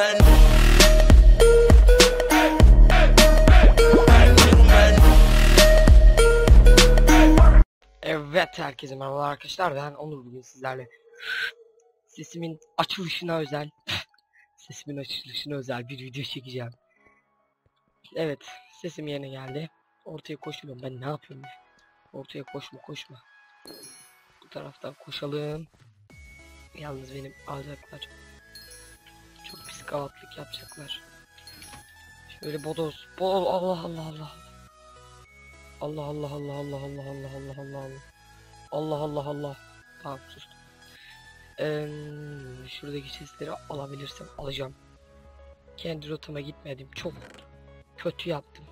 gentleman. Evet herkese merhabalar arkadaşlar ben Onur bugün sizlerle sesimin açılışına özel sesimin açılışına özel bir video çekeceğim. Evet sesim yerine geldi. Ortaya koşuyorum ben ne yapıyorum ya? Ortaya koşma koşma. Bu taraftan koşalım. Yalnız benim alacaklar. Gavatlık yapacaklar. Şöyle bodoz. Bol Allah Allah Allah. Allah Allah Allah Allah Allah Allah Allah Allah Allah Allah Allah Allah Tamam sustum ee, Şuradaki chestleri alabilirsem alacağım Kendi rotama gitmedim çok kötü yaptım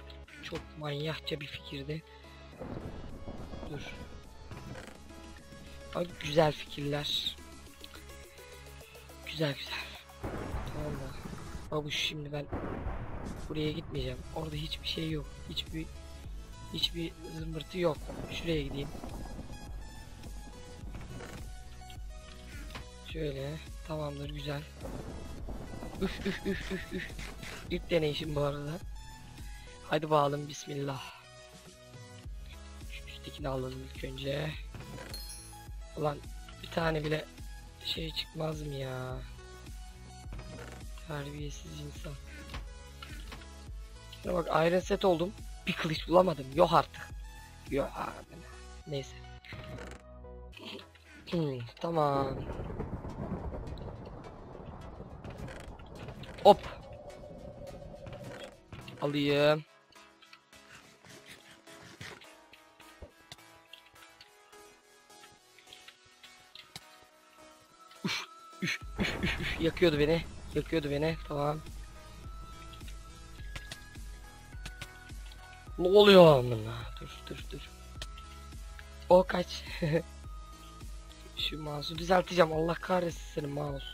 Çok manyakça bir fikirdi Dur Bak güzel fikirler Güzel güzel Babuş şimdi ben Buraya gitmeyeceğim orada hiçbir şey yok Hiçbir Hiçbir zımbırtı yok. Şuraya gideyim. Şöyle. Tamamdır güzel. Üf üf üf üf üf. İlk deneyişim bu arada. Hadi bakalım bismillah. Şu üsttekini alalım ilk önce. Ulan bir tane bile şey çıkmaz mı ya? Terbiyesiz insan. Şuna bak iron set oldum bir kılıç bulamadım. Yok artık. Yok abi. Neyse. Tamam. Hop. Alayım. Üf, üf, üf, üf, üf. Yakıyordu beni. Yakıyordu beni. Tamam. Ne oluyor amına? Dur dur dur. O kaç. Şu mouse'u düzelteceğim. Allah kahretsin senin mouse.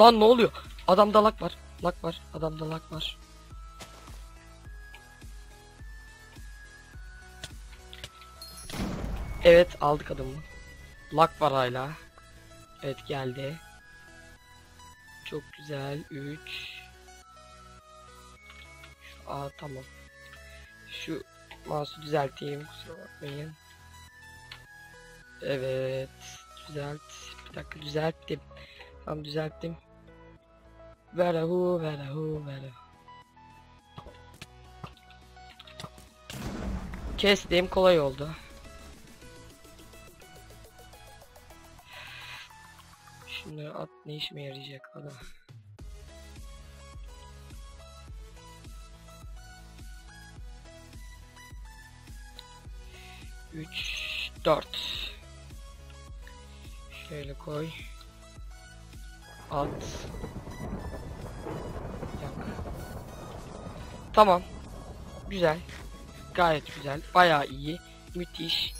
Lan ne oluyor? Adamda lak var. Lak var. Adamda lak var. Evet aldık adamı. Lak var hala. Evet geldi. Çok güzel. 3 Aa tamam. Şu mouse'u düzelteyim kusura bakmayın. Evet düzelt. Bir dakika düzelttim. Tamam düzelttim. Verahu verahu verahu. Kestim kolay oldu. Şimdi at ne işime yarayacak adam. 3 4 Şöyle koy. At. Yak. Tamam. Güzel. Gayet güzel. Bayağı iyi. Müthiş.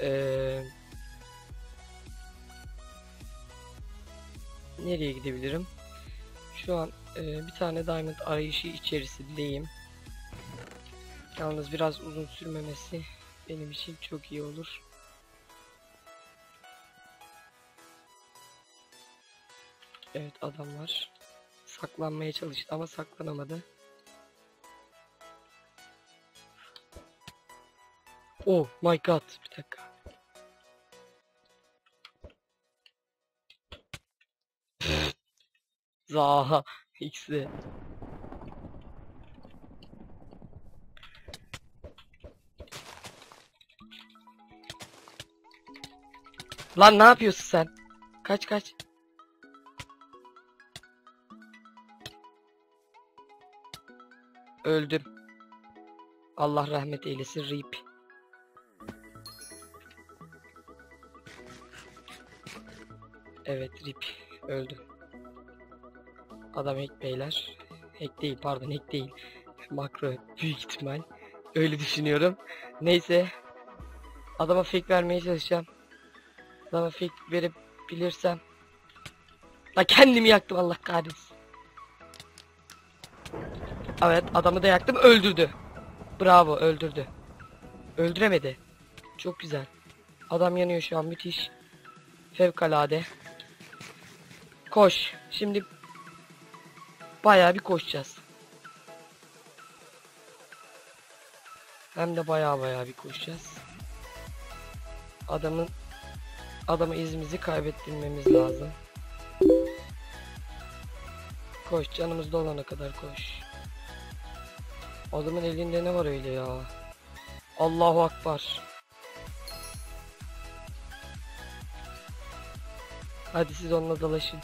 Ee, nereye gidebilirim? Şu an e, bir tane diamond arayışı içerisindeyim. Yalnız biraz uzun sürmemesi benim için çok iyi olur. Evet adamlar saklanmaya çalıştı ama saklanamadı. Oh my god bir dakika. Zaha X'e. Lan ne yapıyorsun sen? Kaç kaç. Öldüm. Allah rahmet eylesin rip. Evet rip öldü. Adam hack beyler. Hack değil pardon hack değil. Makro büyük ihtimal. Öyle düşünüyorum. Neyse. Adama fake vermeye çalışacağım. Adama fake verebilirsem. La kendimi yaktım Allah kahretsin. Evet adamı da yaktım öldürdü. Bravo öldürdü. Öldüremedi. Çok güzel. Adam yanıyor şu an müthiş. Fevkalade. Koş. Şimdi bayağı bir koşacağız. Hem de bayağı bayağı bir koşacağız. Adamın adamı izimizi kaybettirmemiz lazım. Koş canımız dolana kadar koş. Adamın elinde ne var öyle ya? Allahu Akbar. Hadi siz onunla dalaşın.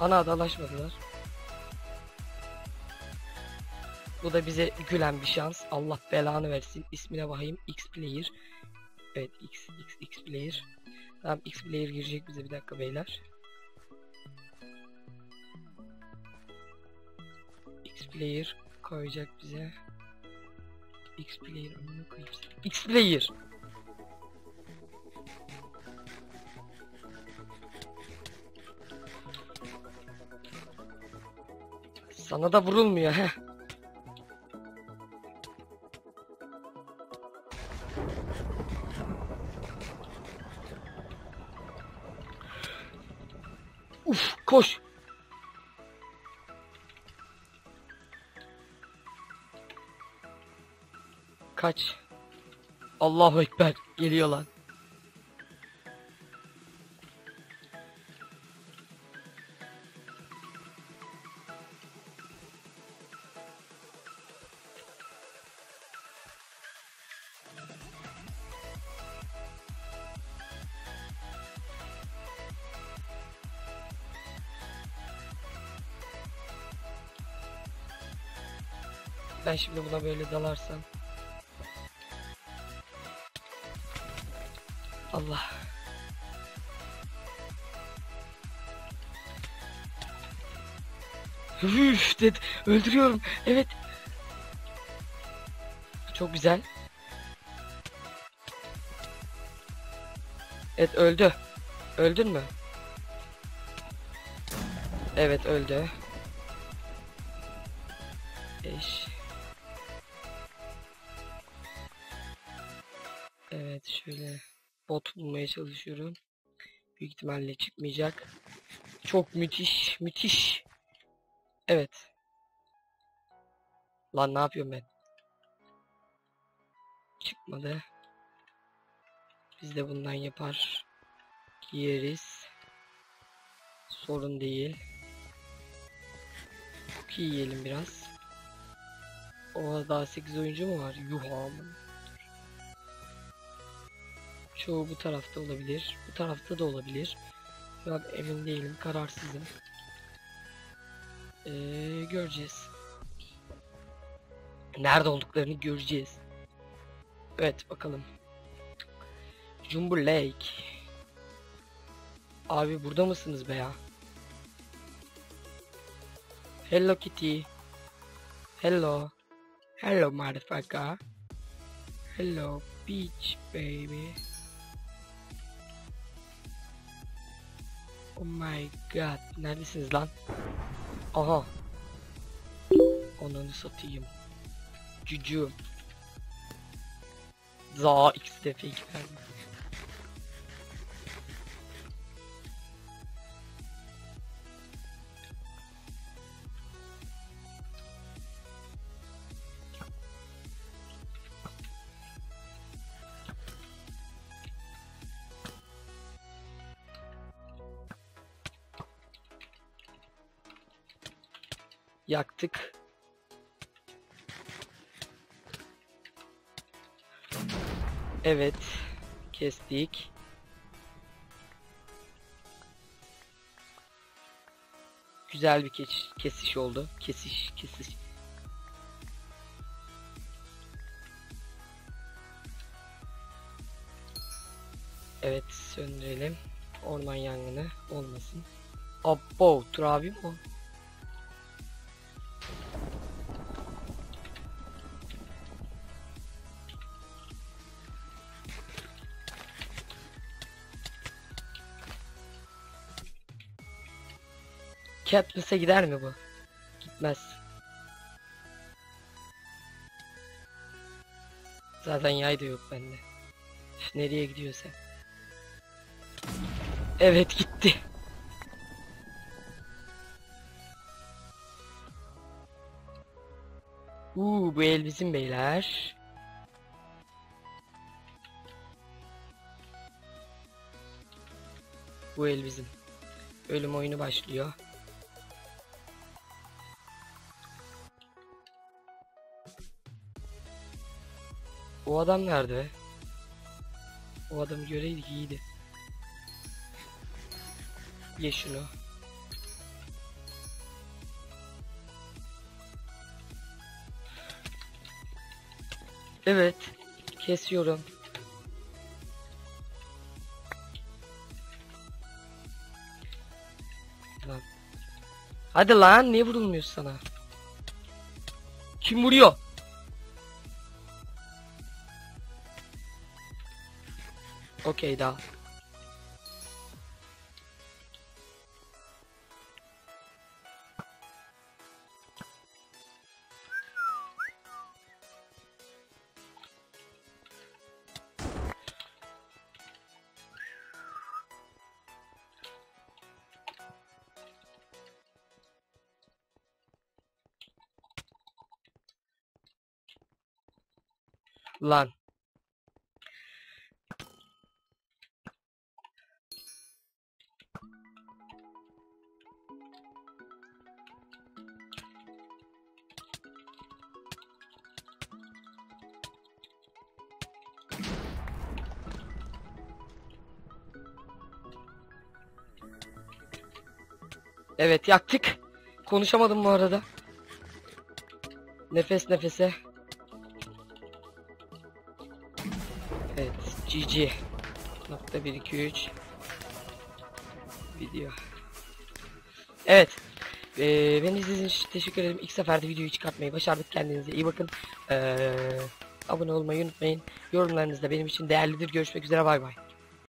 Ana dalaşmadılar. Bu da bize gülen bir şans. Allah belanı versin. İsmine bakayım. X player. Evet X X X player. Tamam X player girecek bize bir dakika beyler. X player koyacak bize. X player amına koyayım. X player. Sana da vurulmuyor he. Koş. Kaç. Allahu Ekber geliyor lan. Ben şimdi buna böyle dalarsam. Allah. Üf dedi. Öldürüyorum. Evet. Çok güzel. Evet öldü. Öldün mü? Evet öldü. Eş. Evet şöyle bot bulmaya çalışıyorum. Büyük ihtimalle çıkmayacak. Çok müthiş, müthiş. Evet. Lan ne yapıyorum ben? Çıkmadı. Biz de bundan yapar. Giyeriz. Sorun değil. Cookie yiyelim biraz. O daha 8 oyuncu mu var? Yuh aman. Çoğu bu tarafta olabilir. Bu tarafta da olabilir. Şu an emin değilim. Kararsızım. Ee, göreceğiz. Nerede olduklarını göreceğiz. Evet bakalım. Jumbo Lake. Abi burada mısınız be ya? Hello Kitty. Hello. Hello motherfucker. Hello beach baby. Oh my god. Neredesiniz lan? Aha. Onunu satayım. Cücüğüm. Za ikisi de fake verdim. Yaktık. Evet. Kestik. Güzel bir kesiş, kesiş oldu. Kesiş, kesiş. Evet, söndürelim. Orman yangını olmasın. Abo, turabi mi o? Katniss'e gider mi bu? Gitmez. Zaten yay da yok bende. Nereye gidiyorsa. Evet gitti. Uuu bu el bizim beyler. Bu el bizim. Ölüm oyunu başlıyor. O adam nerede? be? O adamı göreydik iyiydi. Ye şunu. Evet. Kesiyorum. Hadi lan niye vurulmuyor sana? Kim vuruyor? Okey daha. Lan. Evet yaktık. Konuşamadım bu arada. Nefes nefese. Evet GG. Nokta 1 2 3 video. Evet. Ee, beni izlediğiniz için teşekkür ederim. İlk seferde videoyu çıkartmayı başardık. Kendinize iyi bakın. Ee, abone olmayı unutmayın. Yorumlarınız da benim için değerlidir. Görüşmek üzere bay bay.